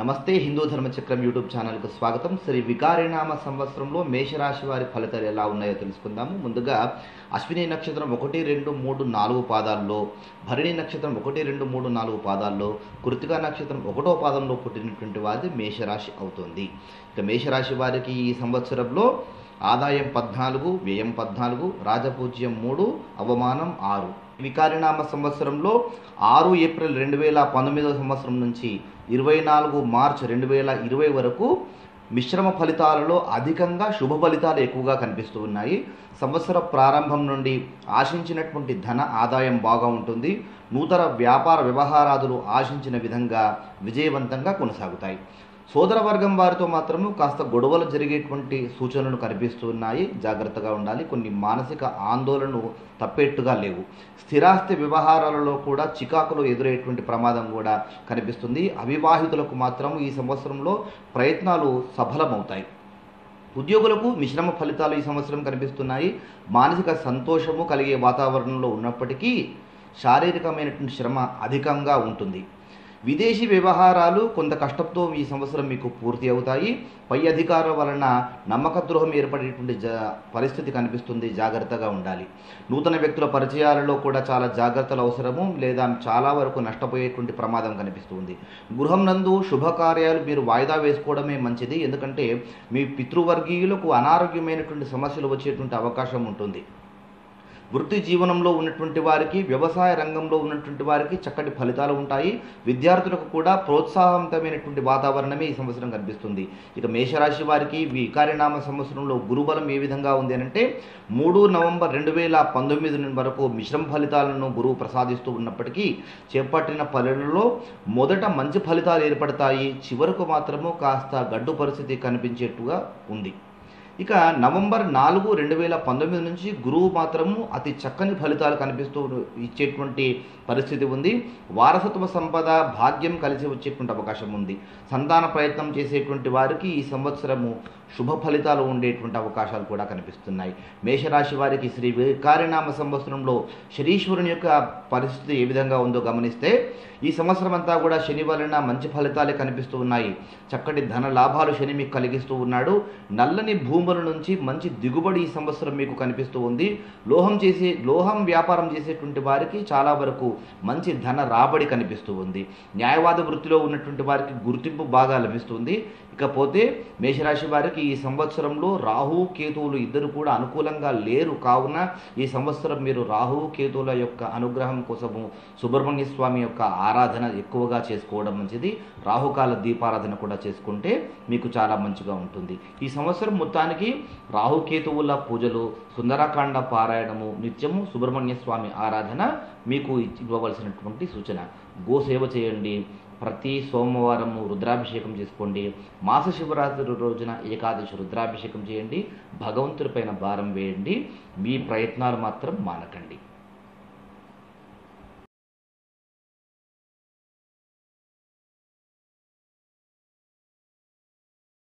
నమస్తే హిందూ ధర్మ చక్రం యూట్యూబ్ ఛానల్కు స్వాగతం. శ్రీ వికారినామ సంవత్సరంలో మేషరాశి వారి ఫలితాలు ఎలా ఉన్నాయో తెలుసుకుందాము. ముందుగా అశ్విని నక్షత్రం ఒకటి రెండు మూడు నాలుగు పాదాల్లో భరణి నక్షత్రం ఒకటి రెండు మూడు నాలుగు పాదాల్లో కృతికా నక్షత్రం ఒకటో పాదంలో పుట్టినటువంటి వారిది మేషరాశి అవుతుంది. ఇక మేషరాశి వారికి ఈ సంవత్సరంలో ఆదాయం పద్నాలుగు వ్యయం పద్నాలుగు రాజపూజ్యం మూడు అవమానం ఆరు. వికారినామ సంవత్సరంలో ఆరు ఏప్రిల్ రెండు వేల పంతొమ్మిదవ సంవత్సరం నుంచి ఇరవై నాలుగు మార్చ్ రెండు వేల ఇరవై వరకు మిశ్రమ ఫలితాలలో అధికంగా శుభ ఫలితాలు ఎక్కువగా కనిపిస్తూ ఉన్నాయి. సంవత్సర ప్రారంభం నుండి ఆశించినటువంటి ధన ఆదాయం బాగా ఉంటుంది. నూతన వ్యాపార వ్యవహారాదులు ఆశించిన విధంగా విజయవంతంగా కొనసాగుతాయి. సోదర వర్గం వారితో మాత్రము కాస్త గొడవలు జరిగేటువంటి సూచనలు కనిపిస్తున్నాయి. జాగ్రత్తగా ఉండాలి. కొన్ని మానసిక ఆందోళనలు తప్పేట్టుగా లేవు. స్థిరాస్తి వ్యవహారాలలో కూడా చికాకులు ఎదురయ్యేటువంటి ప్రమాదం కూడా కనిపిస్తుంది. అవివాహితులకు మాత్రం ఈ సంవత్సరంలో ప్రయత్నాలు సఫలమవుతాయి. ఉద్యోగులకు మిశ్రమ ఫలితాలు ఈ సంవత్సరం కనిపిస్తున్నాయి. మానసిక సంతోషము కలిగే వాతావరణంలో ఉన్నప్పటికీ శారీరకమైనటువంటి శ్రమ అధికంగా ఉంటుంది. విదేశీ వ్యవహారాలు కొంత కష్టంతో ఈ సంవత్సరం మీకు పూర్తి అవుతాయి. పై అధికారుల వలన నమ్మక ద్రోహం ఏర్పడేటువంటి పరిస్థితి కనిపిస్తుంది. జాగ్రత్తగా ఉండాలి. నూతన వ్యక్తుల పరిచయాలలో కూడా చాలా జాగ్రత్తలు అవసరము లేదా చాలా వరకు నష్టపోయేటువంటి ప్రమాదం కనిపిస్తుంది. గృహం నందు శుభకార్యాలు మీరు వాయిదా వేసుకోవడమే మంచిది. ఎందుకంటే మీ పితృవర్గీయులకు అనారోగ్యమైనటువంటి సమస్యలు వచ్చేటువంటి అవకాశం ఉంటుంది. వృత్తి జీవనంలో ఉన్నటువంటి వారికి వ్యవసాయ రంగంలో ఉన్నటువంటి వారికి చక్కటి ఫలితాలు ఉంటాయి. విద్యార్థులకు కూడా ప్రోత్సాహవంతమైనటువంటి వాతావరణమే ఈ సంవత్సరం కనిపిస్తుంది. ఇక మేషరాశి వారికి వికారినామ సంవత్సరంలో గురుబలం ఏ విధంగా ఉంది అంటే మూడు నవంబర్ రెండు వేల పంతొమ్మిది వరకు మిశ్రమ ఫలితాలను గురువు ప్రసాదిస్తూ ఉన్నప్పటికీ చేపట్టిన పనులలో మొదట మంచి ఫలితాలు ఏర్పడతాయి. చివరకు మాత్రము కాస్త గడ్డు పరిస్థితి కనిపించేట్టుగా ఉంది. ఇక నవంబర్ నాలుగు రెండు వేల పంతొమ్మిది నుంచి గురువు మాత్రము అతి చక్కని ఫలితాలు కనిపిస్తూ ఇచ్చేటువంటి పరిస్థితి ఉంది. వారసత్వ సంపద భాగ్యం కలిసి వచ్చేటువంటి అవకాశం ఉంది. సంతాన ప్రయత్నం చేసేటువంటి వారికి ఈ సంవత్సరము శుభ ఫలితాలు ఉండేటువంటి అవకాశాలు కూడా కనిపిస్తున్నాయి. మేషరాశి వారికి శ్రీ వికారినామ సంవత్సరంలో శనీశ్వరుని యొక్క పరిస్థితి ఏ విధంగా ఉందో గమనిస్తే ఈ సంవత్సరం అంతా కూడా శని వలన మంచి ఫలితాలే కనిపిస్తూ ఉన్నాయి. చక్కటి ధన లాభాలు శని మీకు కలిగిస్తూ ఉన్నాడు. నల్లని భూమి భూముల నుంచి మంచి దిగుబడి ఈ సంవత్సరం మీకు కనిపిస్తూ ఉంది. లోహం చేసే లోహం వ్యాపారం చేసేటువంటి వారికి చాలా వరకు మంచి ధన రాబడి కనిపిస్తూ ఉంది. న్యాయవాద వృత్తిలో ఉన్నటువంటి వారికి గుర్తింపు బాగా లభిస్తుంది. ఇకపోతే మేషరాశి వారికి ఈ సంవత్సరంలో రాహు కేతువులు ఇద్దరు కూడా అనుకూలంగా లేరు. కావున ఈ సంవత్సరం మీరు రాహు కేతువుల యొక్క అనుగ్రహం కోసము సుబ్రహ్మణ్య స్వామి యొక్క ఆరాధన ఎక్కువగా చేసుకోవడం మంచిది. రాహుకాల దీపారాధన కూడా చేసుకుంటే మీకు చాలా మంచిగా ఉంటుంది. ఈ సంవత్సరం మొత్తానికి రాహుకేతువుల పూజలు సుందరకాండ పారాయణము నిత్యము సుబ్రహ్మణ్య స్వామి ఆరాధన మీకు ఇవ్వవలసినటువంటి సూచన. గోసేవ చేయండి. ప్రతి సోమవారము రుద్రాభిషేకం చేసుకోండి. మాస శివరాత్రి రోజున ఏకాదశి రుద్రాభిషేకం చేయండి. భగవంతుడిపైన భారం వేయండి. మీ ప్రయత్నాలు మాత్రం మానకండి.